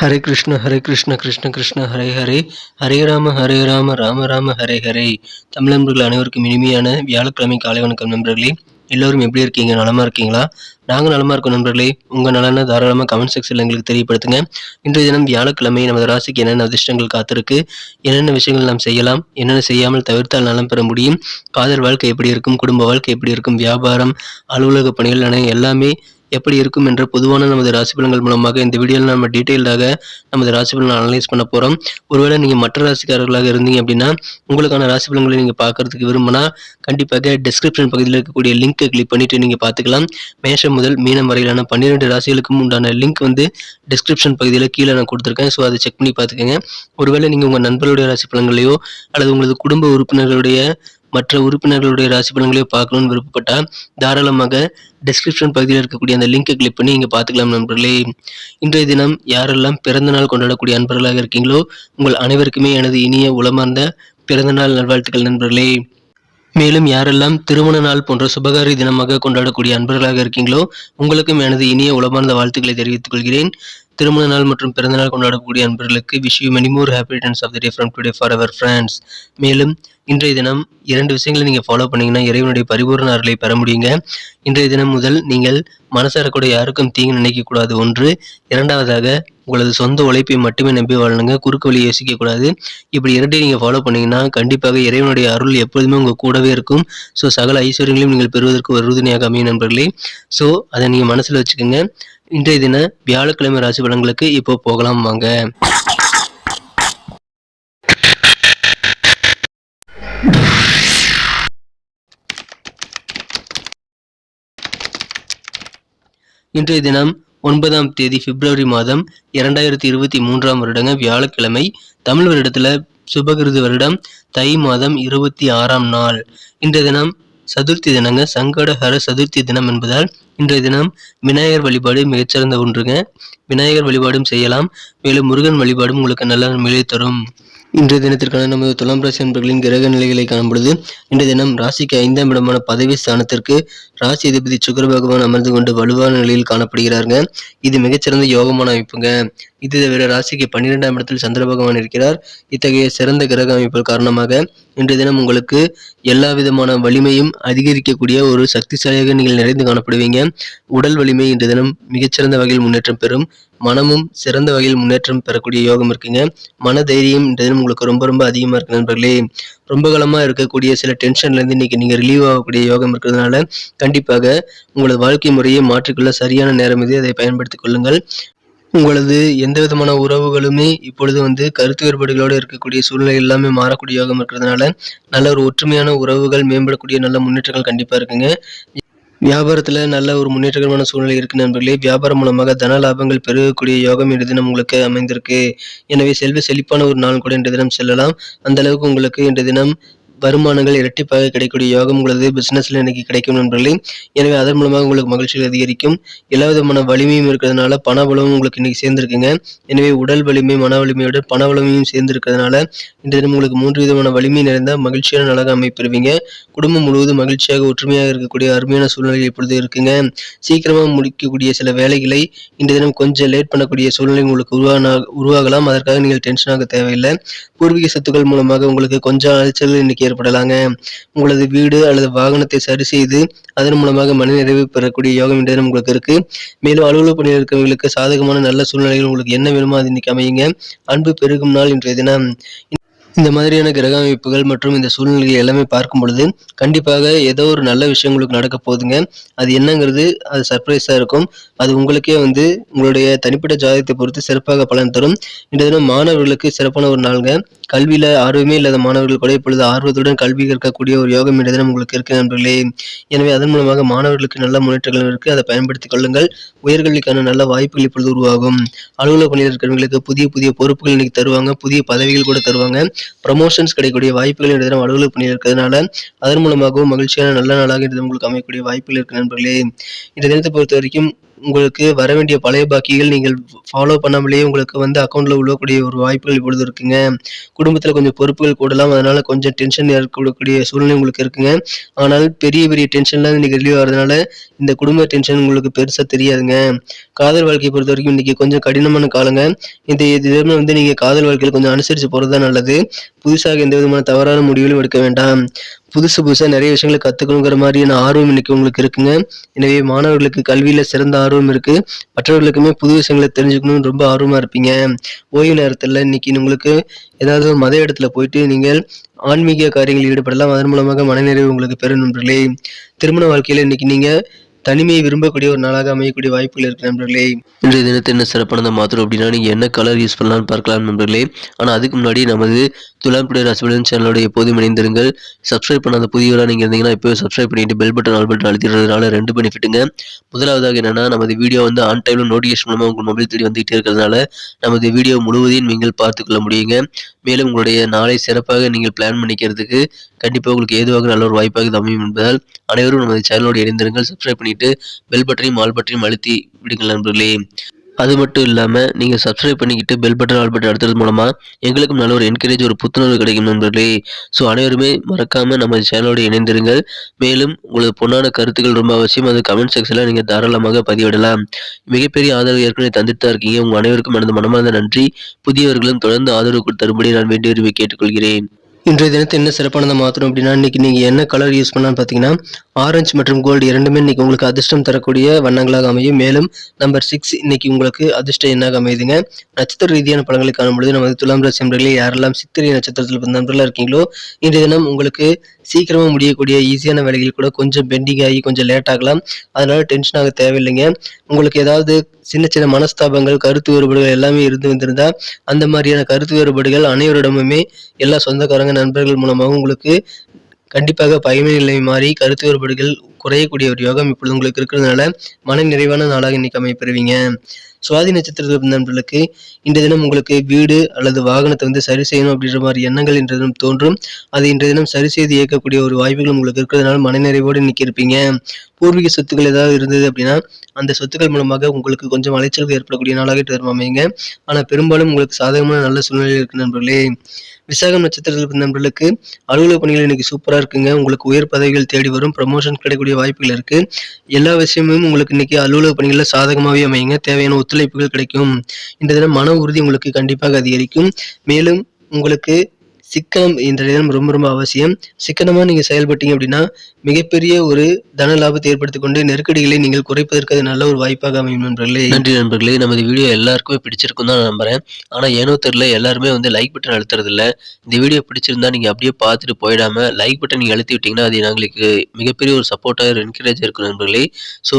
ஹரே கிருஷ்ண ஹரே கிருஷ்ண கிருஷ்ண கிருஷ்ண ஹரே ஹரே. ஹரே ராம ஹரே ராம ராம ராம ஹரே ஹரே. தமிழ் நண்பர்கள் அனைவருக்கும் இனிமையான வியாழக்கிழமை காலை வணக்கம் நண்பர்களே. எல்லோரும் எப்படி இருக்கீங்க? நலமா இருக்கீங்களா? நாங்கள் நலமாக இருக்கோம் நண்பர்களே. உங்கள் நலனை தாராளமாக கமெண்ட் செக்ஷனில் எங்களுக்கு தெரியப்படுத்துங்க. இன்றைய தினம் வியாழக்கிழமை நமது ராசிக்கு என்னென்ன அதிர்ஷ்டங்கள் காத்திருக்கு? என்னென்ன விஷயங்கள் நாம் செய்யலாம்? என்னென்ன செய்யாமல் தவிர்த்தால் நலம் பெற முடியும்? காதல் வாழ்க்கை எப்படி இருக்கும்? குடும்ப வாழ்க்கை எப்படி இருக்கும்? வியாபாரம் அலுவலக பணிகள் என எல்லாமே எப்படி இருக்கும் என்ற பொதுவான நமது ராசிபலன்கள் மூலமாக இந்த வீடியோவில் நம்ம டீட்டெயில்டாக நமது ராசிபலன் அனலைஸ் பண்ண போகிறோம் ஒருவேளை நீங்கள் மற்ற ராசிக்காரர்களாக இருந்தீங்க அப்படின்னா உங்களுக்கான ராசிபலன்களை நீங்கள் பார்க்கறதுக்கு விரும்பினா கண்டிப்பாக டிஸ்கிரிப்ஷன் பகுதியில் இருக்கக்கூடிய லிங்க்கை கிளிக் பண்ணிட்டு நீங்கள் பார்த்துக்கலாம். மேஷம் முதல் மீனம் வரையிலான பன்னிரெண்டு ராசிகளுக்கும் உண்டான லிங்க் வந்து டிஸ்கிரிப்ஷன் பகுதியில் கீழே நான் கொடுத்துருக்கேன். ஸோ அதை செக் பண்ணி பார்த்துக்கோங்க. ஒருவேளை நீங்கள் உங்கள் நண்பர்களுடைய ராசி பலன்களையோ அல்லது உங்களது குடும்ப உறுப்பினர்களுடைய மற்ற உறுப்பினர்களுடைய ராசி பலன்களையோ பார்க்கணும்னு விருப்பப்பட்டால் தாராளமாக டிஸ்கிரிப்ஷன் பகுதியில் இருக்கக்கூடிய அந்த லிங்கை கிளிக் பண்ணி இங்கே பார்த்துக்கலாம் நண்பர்களே. இன்றைய தினம் யாரெல்லாம் பிறந்த நாள் கொண்டாடக்கூடிய அன்பர்களாக இருக்கீங்களோ உங்கள் அனைவருக்குமே எனது இனிய உளமார்ந்த பிறந்தநாள் நல்வாழ்த்துக்கள் நண்பர்களே. மேலும் யாரெல்லாம் திருமண நாள் போன்ற சுபகாரி தினமாக கொண்டாடக்கூடிய அன்பர்களாக இருக்கீங்களோ உங்களுக்கும் எனது இனிய உளமார்ந்த வாழ்த்துக்களை தெரிவித்துக் கொள்கிறேன். திருமண நாள் மற்றும் பிறந்தநாள் கொண்டாடக்கூடிய அன்பர்களுக்கு wish you many more happy returns of the day from today for our friends மேலும் இன்றைய தினம் இரண்டு விஷயங்களை நீங்கள் ஃபாலோ பண்ணீங்கன்னா இறைவனுடைய பரிபூர்ண அருளை பெற முடியுங்க. இன்றைய தினம் முதல் நீங்கள் மனசார கூட யாருக்கும் தீங்கு நினைக்கக்கூடாது ஒன்று இரண்டாவதாக உங்களது சொந்த உழைப்பை மட்டுமே நம்பி வாழணுங்க குறுக்கு வழி யோசிக்கக்கூடாது இப்படி இரண்டையும் நீங்கள் ஃபாலோ பண்ணீங்கன்னா கண்டிப்பாக இறைவனுடைய அருள் எப்பொழுதுமே உங்கள் கூடவே இருக்கும். ஸோ சகல ஐஸ்வர்யங்களையும் நீங்கள் பெறுவதற்கு ஒரு உறுதுணையாக அமையும் நண்பர்களே. ஸோ அதை நீங்கள் மனசில் வச்சுக்கோங்க. இன்றைய தின வியாழக்கிழமை ராசி பலன்களுக்கு இப்போ போகலாம் வாங்க. இன்றைய தினம் ஒன்பதாம் தேதி பிப்ரவரி மாதம் இரண்டாயிரத்தி இருபத்தி மூன்றாம் வருடங்க வியாழக்கிழமை. தமிழ் வருடத்துல சுபகிருது வருடம் தை மாதம் இருபத்தி ஆறாம் நாள். இன்றைய தினம் சதுர்த்தி தினங்க சங்கடஹர சதுர்த்தி தினம் என்பதால் இன்றைய தினம் விநாயகர் வழிபாடு மிகச்சிறந்த ஒன்றுங்க. விநாயகர் வழிபாடும் செய்யலாம். மேலும் முருகன் வழிபாடும் உங்களுக்கு நல்ல நிலை தரும். இன்றைய தினத்திற்கான நமது துலாம் ராசி அன்பர்களின் கிரக நிலைகளை காணும்பொழுது இன்றைய தினம் ராசிக்கு ஐந்தாம் இடமான பதவி ஸ்தானத்திற்கு ராசி அதிபதி சுக்கர பகவான் அமர்ந்து கொண்டு வலுவான நிலையில் காணப்படுகிறாருங்க. இது மிகச்சிறந்த யோகமான அமைப்புங்க. இது தவிர ராசிக்கு பன்னிரெண்டாம் இடத்தில் சந்திர பகவான் இருக்கிறார். இத்தகைய சிறந்த கிரக அமைப்புகள் காரணமாக இன்றைய தினம் உங்களுக்கு எல்லா விதமான வலிமையும் அதிகரிக்கக்கூடிய ஒரு சக்திசாலியாக நீங்கள் நிறைந்து காணப்படுவீங்க. உடல் வலிமை இன்றைய தினம் மிகச்சிறந்த வகையில் முன்னேற்றம் பெறும். மனமும் சிறந்த வகையில் முன்னேற்றம் பெறக்கூடிய யோகம் இருக்குங்க. மன தைரியம் இன்றைய தினம் உங்களுக்கு ரொம்ப ரொம்ப அதிகமாக இருக்கு நண்பர்களே. ரொம்ப காலமாக இருக்கக்கூடிய சில டென்ஷன்லேருந்து இன்னைக்கு நீங்கள் ரிலீவ் ஆகக்கூடிய யோகம் இருக்கிறதுனால கண்டிப்பாக உங்களது வாழ்க்கை முறையை மாற்றிக்கொள்ள சரியான நேரம் இது. அதை பயன்படுத்திக் கொள்ளுங்கள். உங்களது எந்த விதமான உறவுகளுமே இப்பொழுது வந்து கருத்து வேறுபாடுகளோடு இருக்கக்கூடிய சூழ்நிலை எல்லாமே மாறக்கூடிய யோகம் இருக்கிறதுனால நல்ல ஒரு ஒற்றுமையான உறவுகள் மேம்படக்கூடிய நல்ல முன்னேற்றங்கள் கண்டிப்பாக இருக்குங்க. வியாபாரத்தில் நல்ல ஒரு முன்னேற்றகரமான சூழ்நிலை இருக்கு நண்பர்களே. வியாபாரம் மூலமாக தன லாபங்கள் பெருகக்கூடிய யோகம் இன்று தினம் உங்களுக்கு அமைந்திருக்கு. எனவே செல்வ செழிப்பான ஒரு நாள் கூட இன்று தினம் செல்லலாம். அந்த அளவுக்கு உங்களுக்கு இன்று தினம் வருமானங்கள் இரட்டிப்பாக கிடைக்கக்கூடிய யோகம் உங்களது பிசினஸ்ல இன்னைக்கு கிடைக்கும் நண்பர்களே. எனவே அதன் மூலமாக உங்களுக்கு மகிழ்ச்சிகள் அதிகரிக்கும். எல்லா விதமான வலிமையும் இருக்கிறதுனால பண பலமும் உங்களுக்கு இன்னைக்கு சேர்ந்திருக்குங்க. எனவே உடல் வலிமை மன வலிமையோட பண வலிமையும் சேர்ந்திருக்கிறதுனால இன்றைய தினம் உங்களுக்கு மூன்று விதமான வலிமை நிறைந்த மகிழ்ச்சியான நலக அமைப்பெறுவீங்க. குடும்பம் முழுவதும் மகிழ்ச்சியாக ஒற்றுமையாக இருக்கக்கூடிய அருமையான சூழ்நிலை இப்பொழுது இருக்குங்க. சீக்கிரமாக முடிக்கக்கூடிய சில வேலைகளை இன்றைய தினம் கொஞ்சம் லேட் பண்ணக்கூடிய சூழ்நிலை உங்களுக்கு உருவான உருவாகலாம். அதற்காக நீங்கள் டென்ஷனாக தேவையில்லை. பூர்வீக சொத்துக்கள் மூலமாக உங்களுக்கு கொஞ்சம் அலைச்சல் இன்னைக்கு ஏற்படலாங்க. உங்களது வீடு அல்லது வாகனத்தை சரி செய்து அதன் மூலமாக மன நிறைவு பெறக்கூடிய யோகம் இன்றைய தினம் உங்களுக்கு இருக்கு. மேலும் அலுவலக பணியில் இருக்கிறவங்களுக்கு சாதகமான நல்ல சூழ்நிலைகள் உங்களுக்கு என்ன வேணுமோ அது இன்னைக்கு அமையுங்க. அன்பு பெருகும் நாள் இன்றைய தினம். இந்த மாதிரியான கிரக அமைப்புகள் மற்றும் இந்த சூழ்நிலைகள் எல்லாமே பார்க்கும் பொழுது கண்டிப்பாக ஏதோ ஒரு நல்ல விஷயம் உங்களுக்கு நடக்க போகுதுங்க. அது என்னங்கிறது அது சர்ப்ரைஸாக இருக்கும். அது உங்களுக்கே வந்து உங்களுடைய தனிப்பட்ட ஜாதகத்தை பொறுத்து சிறப்பாக பலன் தரும். இந்த தினம் மாணவர்களுக்கு சிறப்பான ஒரு நாளுங்க. கல்வியில் ஆர்வமே இல்லாத மாணவர்கள் கூட இப்பொழுது ஆர்வத்துடன் கல்வி கற்கக்கூடிய ஒரு யோகம் என்ற தினம் உங்களுக்கு இருக்கு நண்பர்களே. எனவே அதன் மூலமாக மாணவர்களுக்கு நல்ல முன்னேற்றங்கள் இருக்கு. அதை பயன்படுத்திக் கொள்ளுங்கள். உயர்கல்விக்கான நல்ல வாய்ப்புகள் இப்பொழுது உருவாகும். அலுவலக பணியில் இருக்கிறவங்களுக்கு புதிய புதிய பொறுப்புகள் இன்னைக்கு தருவாங்க. புதிய பதவிகள் கூட தருவாங்க. ப்ரமோஷன்ஸ் கிடைக்கக்கூடிய வாய்ப்புகள் என்ற தினம் அலுவலக பணியில் இருக்கிறதுனால அதன் மூலமாகவும் மகிழ்ச்சியான நல்ல நாளாக இந்த உங்களுக்கு அமையக்கூடிய வாய்ப்புகள் இருக்கு நண்பர்களே. இந்த தினத்தை பொறுத்த வரைக்கும் உங்களுக்கு வர வேண்டிய பழைய பாக்கிகள் நீங்கள் ஃபாலோ பண்ணாமலேயே உங்களுக்கு வந்து அக்கௌண்ட்டில் உள்ளக்கூடிய ஒரு வாய்ப்புகள் இப்பொழுது இருக்குங்க. குடும்பத்தில் கொஞ்சம் பொறுப்புகள் கூடலாம். அதனால் கொஞ்சம் டென்ஷன் ஏற்படக்கூடிய சூழ்நிலை உங்களுக்கு இருக்குங்க. ஆனால் பெரிய பெரிய டென்ஷன்லாம் இன்றைக்கி ரிலீவ் ஆகிறதுனால இந்த குடும்ப டென்ஷன் உங்களுக்கு பெருசாக தெரியாதுங்க. காதல் வாழ்க்கையை பொறுத்த வரைக்கும் இன்றைக்கி கொஞ்சம் கடினமான காலங்க. இந்த இதுமே வந்து நீங்கள் காதல் வாழ்க்கையில் கொஞ்சம் அனுசரித்து போகிறது தான் நல்லது. புதுசாக எந்த விதமான தவறான முடிவுகளும் எடுக்க வேண்டாம். புதுசு புதுசாக நிறைய விஷயங்களை கற்றுக்கணுங்கிற மாதிரியான ஆர்வம் இன்னைக்கு உங்களுக்கு இருக்குங்க. எனவே மாணவர்களுக்கு கல்வியில் சிறந்த ஆர்வம் இருக்குது மற்றவர்களுக்குமே புது விஷயங்களை தெரிஞ்சுக்கணும்னு ரொம்ப ஆர்வமாக இருப்பீங்க. ஓய்வு நேரத்தில் இன்னைக்கு உங்களுக்கு ஏதாவது ஒரு மத இடத்துல போயிட்டு நீங்கள் ஆன்மீக காரியங்களில் ஈடுபடலாம். அதன் மூலமாக மனநிறைவு உங்களுக்கு பெறும் நண்பர்களே. திருமண வாழ்க்கையில் இன்னைக்கு நீங்கள் தனிமையை விரும்பக்கூடிய ஒரு நாளாக அமையக்கூடிய வாய்ப்புகள் இருக்கு நண்பர்களே. இன்றைய தினத்தை என்ன சிறப்பானதை மாத்திரம் அப்படின்னா நீங்கள் என்ன கலர் யூஸ் பண்ணலாம்னு பார்க்கலாம் நண்பர்களே. ஆனால் அதுக்கு முன்னாடி நமது துலாம் புடைய ராசிபலன் சேனலோட எப்போதும் இணைந்திருங்கள். சப்ஸ்கிரைப் பண்ணாத புதியவராக நீங்கள் இருந்தீங்கன்னா இப்போ சப்ஸ்கிரைப் பண்ணிட்டு பெல் பட்டன் ஆல் பட்டன் அழுத்திடுறதுனால ரெண்டு பெனிஃபிட்டுங்க முதலாவதாக என்னன்னா நமது வீடியோ வந்து ஆன் டைமில் நோட்டிஃபிகேஷன் மூலமாக உங்கள் மொபைல் தேடி வந்துகிட்டே இருக்கிறதுனால நமது வீடியோ முழுவதையும் நீங்கள் பார்த்துக்கொள்ள முடியுங்க. மேலும் உங்களுடைய நாளை சிறப்பாக நீங்கள் பிளான் பண்ணிக்கிறதுக்கு கண்டிப்பாக உங்களுக்கு ஏதுவாக நல்ல ஒரு வாய்ப்பாக இது அமையும் என்பதால் அனைவரும் நமது சேனலோடு இணைந்திருங்கள். சப்ஸ்கிரைப் பண்ணிட்டு பெல் பட்டனையும் ஆல் பட்டனையும் அழுத்தி விடுங்கள் நண்பர்களே. அது மட்டும் இல்லாமல் நீங்கள் சப்ஸ்கிரைப் பண்ணிக்கிட்டு பெல் பட்டன் ஆல் பட்டன் அடுத்தது மூலமாக எங்களுக்கும் நல்ல ஒரு என்கரேஜ் ஒரு புத்துணர்வு கிடைக்கும் நண்பர்களே. ஸோ அனைவருமே மறக்காமல் நம்ம சேனலோடு இணைந்திருங்கள். மேலும் உங்களது பொன்னான கருத்துக்கள் ரொம்ப அவசியம். அது கமெண்ட் செக்ஷனில் நீங்கள் தாராளமாக பதிவிடலாம். மிகப்பெரிய ஆதரவு ஏற்கனவே தந்துட்டு தான் இருக்கீங்க. உங்கள் அனைவருக்கும் எனது மனமார்ந்த நன்றி. புதியவர்களும் தொடர்ந்து ஆதரவு தரும்படி நான் வேண்டி விரும்பி கேட்டுக்கொள்கிறேன். இன்றைய தினத்தை என்ன சிறப்பானதை மாற்றணும் அப்படின்னா இன்றைக்கி நீங்கள் என்ன கலர் யூஸ் பண்ணான்னு பார்த்தீங்கன்னா ஆரஞ்சு மற்றும் கோல்டு இரண்டுமே இன்னைக்கு உங்களுக்கு அதிர்ஷ்டம் தரக்கூடிய வண்ணங்களாக அமையும். மேலும் நம்பர் சிக்ஸ் இன்றைக்கி உங்களுக்கு அதிர்ஷ்டம் என்னாக அமையுதுங்க நட்சத்திர ரீதியான பழங்களை காணும்பொழுது நமது துலாம் ராசி நண்பர்களே யாரெல்லாம் சித்திரை நட்சத்திரத்தில் பிறந்த நண்பர்களாக இருக்கீங்களோ இன்றைய தினம் உங்களுக்கு சீக்கிரமாக முடியக்கூடிய ஈஸியான வேலைகள் கூட கொஞ்சம் பெண்டிங் ஆகி கொஞ்சம் லேட் ஆகலாம். அதனால டென்ஷன் ஆக தேவையில்லைங்க. உங்களுக்கு ஏதாவது சின்ன சின்ன மனஸ்தாபங்கள் கருத்து வேறுபாடுகள் எல்லாமே இருந்து வந்திருந்தா அந்த மாதிரியான கருத்து வேறுபாடுகள் அனைவரிடமுமே எல்லா சொந்தக்காரங்க நண்பர்கள் மூலமாக உங்களுக்கு கண்டிப்பாக பகைமை நிலை மாறி கருத்து வேறுபாடுகள் குறையக்கூடிய ஒரு யோகம் இப்பொழுது உங்களுக்கு இருக்கிறதுனால மன நிறைவான நாளாக இன்னைக்கு அமைப்பெறுவீங்க சுவாதி நட்சத்திரத்தில் நண்பர்களுக்கு இன்றைய தினம் உங்களுக்கு வீடு அல்லது வாகனத்தை வந்து சரி செய்யணும் அப்படின்ற மாதிரி எண்ணங்கள் இன்றைய தினம் தோன்றும். அது இன்றைய தினம் சரி செய்து இயக்கக்கூடிய ஒரு வாய்ப்புகள் உங்களுக்கு இருக்கிறதுனால மனநிறைவோடு இன்னைக்கு இருப்பீங்க. பூர்வீக சொத்துக்கள் ஏதாவது இருந்தது அப்படின்னா அந்த சொத்துக்கள் மூலமாக உங்களுக்கு கொஞ்சம் அலைச்சல்கள் ஏற்படக்கூடிய நாளாகிட்டு வரும் அமைங்க ஆனால் பெரும்பாலும் உங்களுக்கு சாதகமான நல்ல சூழ்நிலை இருக்கு நண்பர்களே. விசாகம் நட்சத்திரத்தில் இருந்த நண்பர்களுக்கு அலுவலக பணிகள் இன்னைக்கு சூப்பராக இருக்குங்க. உங்களுக்கு உயர் பதவிகள் தேடி வரும் ப்ரமோஷன் கிடைக்கக்கூடிய வாய்ப்புகள் இருக்கு. எல்லா விஷயமும் உங்களுக்கு இன்னைக்கு அலுவலக பணிகளில் சாதகமாகவே அமையுங்க. தேவையான ஒத்துழைப்புகள் கிடைக்கும். இந்த தினம் மன உறுதி உங்களுக்கு கண்டிப்பாக அதிகரிக்கும். மேலும் உங்களுக்கு சிக்கனம் இன்றைய தினம் ரொம்ப ரொம்ப அவசியம். சிக்கனமாக நீங்கள் செயல்பட்டீங்க அப்படின்னா மிகப்பெரிய ஒரு தன லாபத்தை ஏற்படுத்திக் கொண்டு நெருக்கடிகளை நீங்கள் குறைப்பதற்கு அது நல்ல ஒரு வாய்ப்பாக அமையும் நண்பர்களே. நன்றி நண்பர்களே. நமது வீடியோ எல்லாருக்குமே பிடிச்சிருக்கும் தான் நான் நம்புறேன். ஆனால் ஏனோ தெரியல எல்லாருமே வந்து லைக் பட்டன் அழுத்துறது இல்லை இந்த வீடியோ பிடிச்சிருந்தா நீங்கள் அப்படியே பார்த்துட்டு போயிடாம லைக் பட்டன் நீங்கள் அழுத்தி விட்டீங்கன்னா அது எங்களுக்கு மிகப்பெரிய ஒரு சப்போர்ட்டாக என்கரேஜ் இருக்கும் நண்பர்களே. ஸோ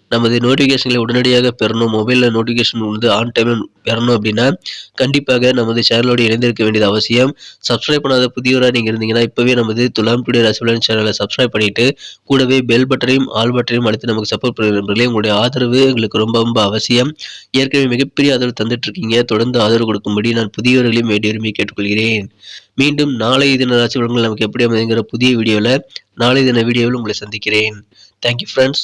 நமது நோட்டிஃபிகேஷன்களை உடனடியாக பெறணும். மொபைலில் நோட்டிஃபிகேஷன் வந்து ஆன் டைமில் பெறணும் அப்படின்னா கண்டிப்பாக நமது சேனலோடு இணைந்திருக்க வேண்டியது அவசியம். சப்ஸ்கிரைப் பண்ணாத புதியவராக நீங்கள் இருந்தீங்கன்னா இப்போவே நமது துலாம் டுடே ரசிபலன் சேனலை சப்ஸ்கிரைப் பண்ணிட்டு கூடவே பெல் பட்டனையும் ஆல் பட்டனையும் அழுத்தி நமக்கு சப்போர்ட் பண்ணுறீங்களே உங்களுடைய ஆதரவு எங்களுக்கு ரொம்ப ரொம்ப அவசியம். ஏற்கனவே மிகப்பெரிய ஆதரவு தந்துட்டு இருக்கீங்க தொடர்ந்து ஆதரவு கொடுக்கும்படி நான் புதியவர்களையும் வேண்டி கேட்டுக்கொள்கிறேன். மீண்டும் நாளை தின ராசி பலன்கள் நமக்கு எப்படி அமைதுங்கிற புதிய வீடியோவில் நாளை தின வீடியோவில் உங்களை சந்திக்கிறேன். Thank you friends